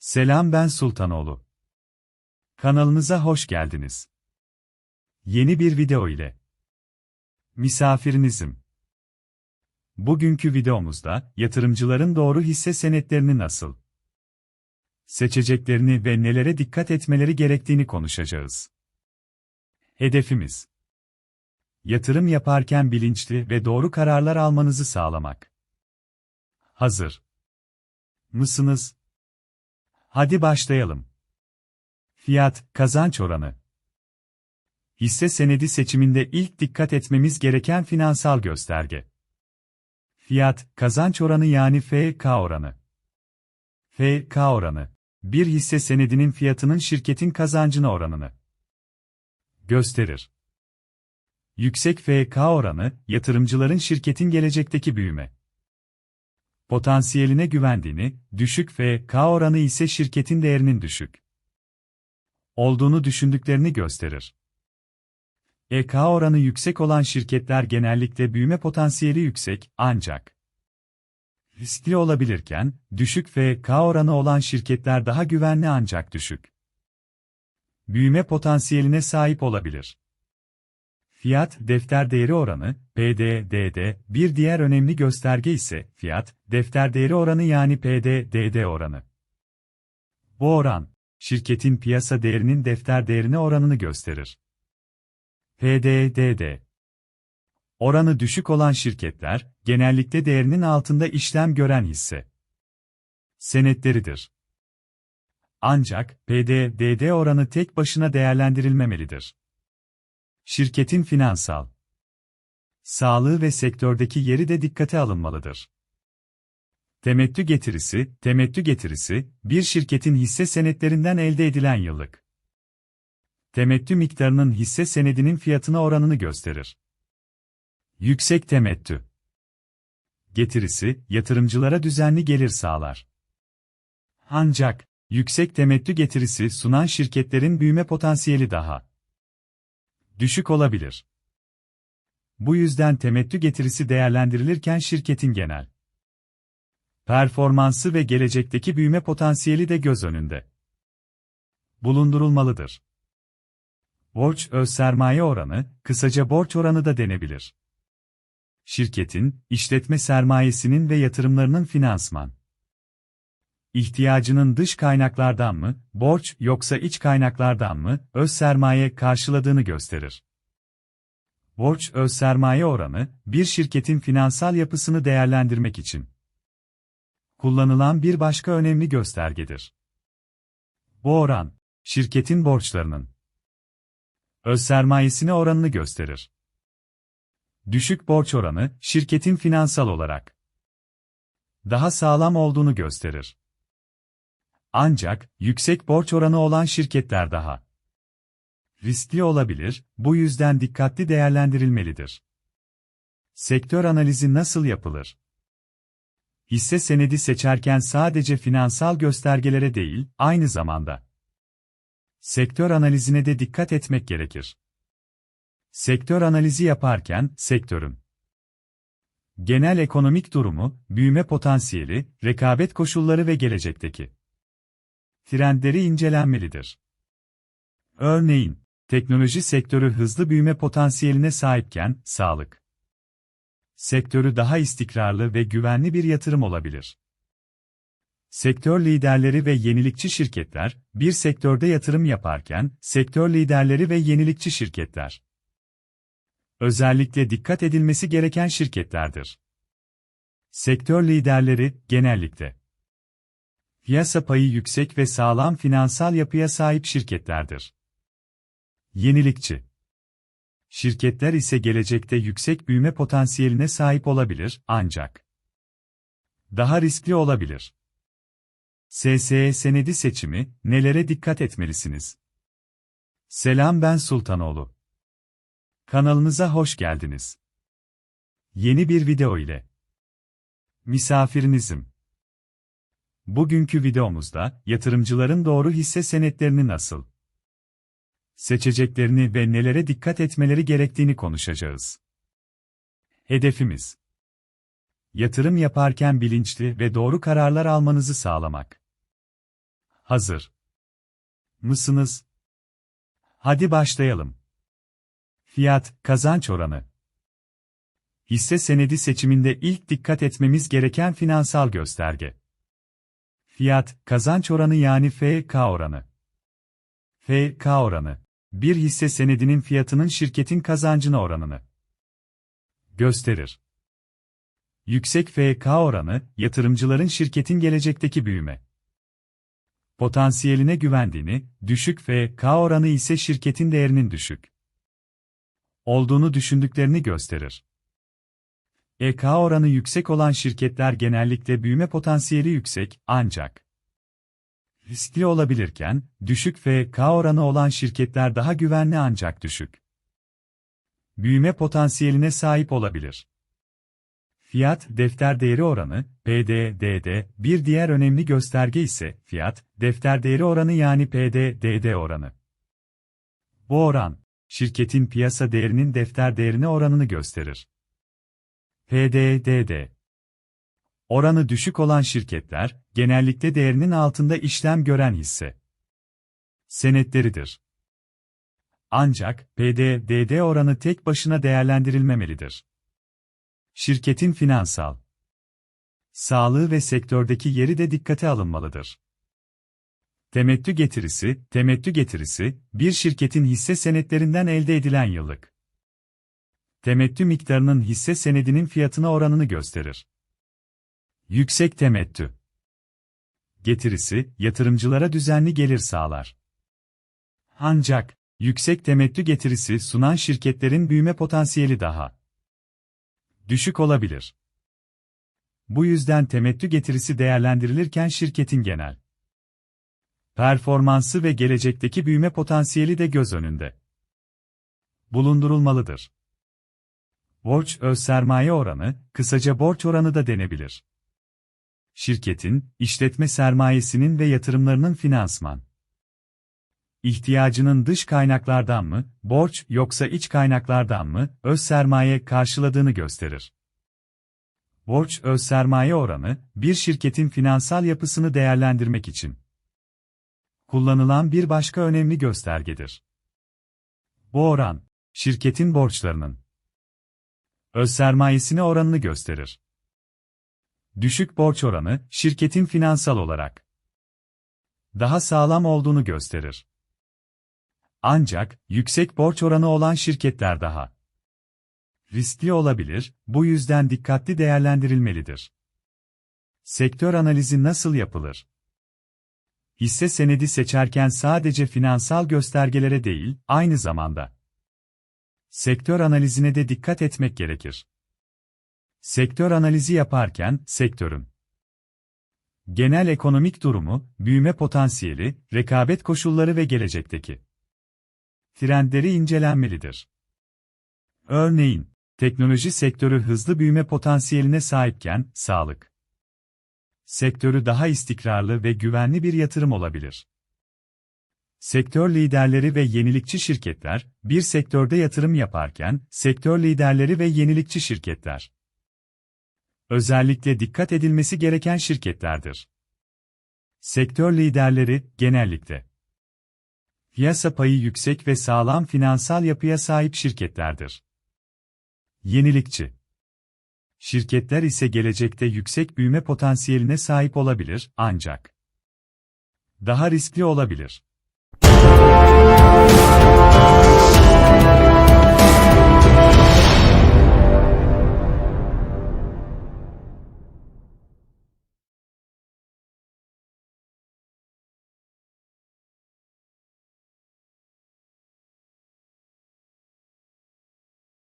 Selam ben Sultanoğlu. Kanalınıza hoş geldiniz. Yeni bir video ile misafirinizim. Bugünkü videomuzda yatırımcıların doğru hisse senetlerini nasıl seçeceklerini ve nelere dikkat etmeleri gerektiğini konuşacağız. Hedefimiz Yatırım yaparken bilinçli ve doğru kararlar almanızı sağlamak. Hazır mısınız? Hadi başlayalım. Fiyat, kazanç oranı. Hisse senedi seçiminde ilk dikkat etmemiz gereken finansal gösterge. Fiyat, kazanç oranı yani FK oranı. FK oranı, bir hisse senedinin fiyatının şirketin kazancına oranını gösterir. Yüksek FK oranı, yatırımcıların şirketin gelecekteki büyüme potansiyeline güvendiğini, düşük FK oranı ise şirketin değerinin düşük olduğunu düşündüklerini gösterir. EK oranı yüksek olan şirketler genellikle büyüme potansiyeli yüksek, ancak riskli olabilirken, düşük FK oranı olan şirketler daha güvenli ancak düşük büyüme potansiyeline sahip olabilir. Fiyat defter değeri oranı, PDDD, bir diğer önemli gösterge ise fiyat defter değeri oranı yani PDDD oranı. Bu oran, şirketin piyasa değerinin defter değerine oranını gösterir. PDDD Oranı düşük olan şirketler, genellikle değerinin altında işlem gören hisse senetleridir. Ancak, PDDD oranı tek başına değerlendirilmemelidir. Şirketin finansal sağlığı ve sektördeki yeri de dikkate alınmalıdır. Temettü getirisi, temettü getirisi, bir şirketin hisse senetlerinden elde edilen yıllık temettü miktarının hisse senedinin fiyatına oranını gösterir. Yüksek temettü getirisi, yatırımcılara düzenli gelir sağlar. Ancak, yüksek temettü getirisi sunan şirketlerin büyüme potansiyeli daha düşük olabilir. Bu yüzden temettü getirisi değerlendirilirken şirketin genel performansı ve gelecekteki büyüme potansiyeli de göz önünde bulundurulmalıdır. Borç öz sermaye oranı, kısaca borç oranı da denebilir. Şirketin, işletme sermayesinin ve yatırımlarının finansman ihtiyacının dış kaynaklardan mı, borç yoksa iç kaynaklardan mı, öz sermaye karşıladığını gösterir. Borç öz sermaye oranı, bir şirketin finansal yapısını değerlendirmek için kullanılan bir başka önemli göstergedir. Bu oran, şirketin borçlarının öz sermayesine oranını gösterir. Düşük borç oranı, şirketin finansal olarak daha sağlam olduğunu gösterir. Ancak, yüksek borç oranı olan şirketler daha riskli olabilir, bu yüzden dikkatli değerlendirilmelidir. Sektör analizi nasıl yapılır? Hisse senedi seçerken sadece finansal göstergelere değil, aynı zamanda sektör analizine de dikkat etmek gerekir. Sektör analizi yaparken, sektörün genel ekonomik durumu, büyüme potansiyeli, rekabet koşulları ve gelecekteki trendleri incelenmelidir. Örneğin, teknoloji sektörü hızlı büyüme potansiyeline sahipken, sağlık sektörü daha istikrarlı ve güvenli bir yatırım olabilir. Sektör liderleri ve yenilikçi şirketler, bir sektörde yatırım yaparken, sektör liderleri ve yenilikçi şirketler özellikle dikkat edilmesi gereken şirketlerdir. Sektör liderleri, genellikle piyasa payı yüksek ve sağlam finansal yapıya sahip şirketlerdir. Yenilikçi Şirketler ise gelecekte yüksek büyüme potansiyeline sahip olabilir, ancak daha riskli olabilir. SSE senedi seçimi, nelere dikkat etmelisiniz? Selam ben Sultanoğlu. Kanalınıza hoş geldiniz. Yeni bir video ile misafirinizim. Bugünkü videomuzda, yatırımcıların doğru hisse senetlerini nasıl seçeceklerini ve nelere dikkat etmeleri gerektiğini konuşacağız. Hedefimiz Yatırım yaparken bilinçli ve doğru kararlar almanızı sağlamak. Hazır mısınız? Hadi başlayalım. Fiyat, kazanç oranı. Hisse senedi seçiminde ilk dikkat etmemiz gereken finansal gösterge. Fiyat, kazanç oranı yani FK oranı. FK oranı, bir hisse senedinin fiyatının şirketin kazancına oranını gösterir. Yüksek FK oranı, yatırımcıların şirketin gelecekteki büyüme potansiyeline güvendiğini, düşük FK oranı ise şirketin değerinin düşük olduğunu düşündüklerini gösterir. EK oranı yüksek olan şirketler genellikle büyüme potansiyeli yüksek, ancak riskli olabilirken, düşük FK oranı olan şirketler daha güvenli ancak düşük büyüme potansiyeline sahip olabilir. Fiyat defter değeri oranı, PDDD, bir diğer önemli gösterge ise fiyat defter değeri oranı yani PDDD oranı. Bu oran, şirketin piyasa değerinin defter değerine oranını gösterir. PDDD Oranı düşük olan şirketler, genellikle değerinin altında işlem gören hisse senetleridir. Ancak, PDDD oranı tek başına değerlendirilmemelidir. Şirketin finansal sağlığı ve sektördeki yeri de dikkate alınmalıdır. Temettü getirisi, temettü getirisi, bir şirketin hisse senetlerinden elde edilen yıllık temettü miktarının hisse senedinin fiyatına oranını gösterir. Yüksek temettü getirisi, yatırımcılara düzenli gelir sağlar. Ancak, yüksek temettü getirisi sunan şirketlerin büyüme potansiyeli daha düşük olabilir. Bu yüzden temettü getirisi değerlendirilirken şirketin genel performansı ve gelecekteki büyüme potansiyeli de göz önünde bulundurulmalıdır. Borç öz sermaye oranı, kısaca borç oranı da denebilir. Şirketin, işletme sermayesinin ve yatırımlarının finansman ihtiyacının dış kaynaklardan mı, borç yoksa iç kaynaklardan mı, öz sermaye karşıladığını gösterir. Borç öz sermaye oranı, bir şirketin finansal yapısını değerlendirmek için kullanılan bir başka önemli göstergedir. Bu oran, şirketin borçlarının öz sermayesine oranını gösterir. Düşük borç oranı, şirketin finansal olarak daha sağlam olduğunu gösterir. Ancak, yüksek borç oranı olan şirketler daha riskli olabilir, bu yüzden dikkatli değerlendirilmelidir. Sektör analizi nasıl yapılır? Hisse senedi seçerken sadece finansal göstergelere değil, aynı zamanda sektör analizine de dikkat etmek gerekir. Sektör analizi yaparken, sektörün genel ekonomik durumu, büyüme potansiyeli, rekabet koşulları ve gelecekteki trendleri incelenmelidir. Örneğin, teknoloji sektörü hızlı büyüme potansiyeline sahipken, sağlık sektörü daha istikrarlı ve güvenli bir yatırım olabilir. Sektör liderleri ve yenilikçi şirketler, bir sektörde yatırım yaparken, sektör liderleri ve yenilikçi şirketler özellikle dikkat edilmesi gereken şirketlerdir. Sektör liderleri, genellikle piyasa payı yüksek ve sağlam finansal yapıya sahip şirketlerdir. Yenilikçi Şirketler ise gelecekte yüksek büyüme potansiyeline sahip olabilir, ancak daha riskli olabilir. Bye.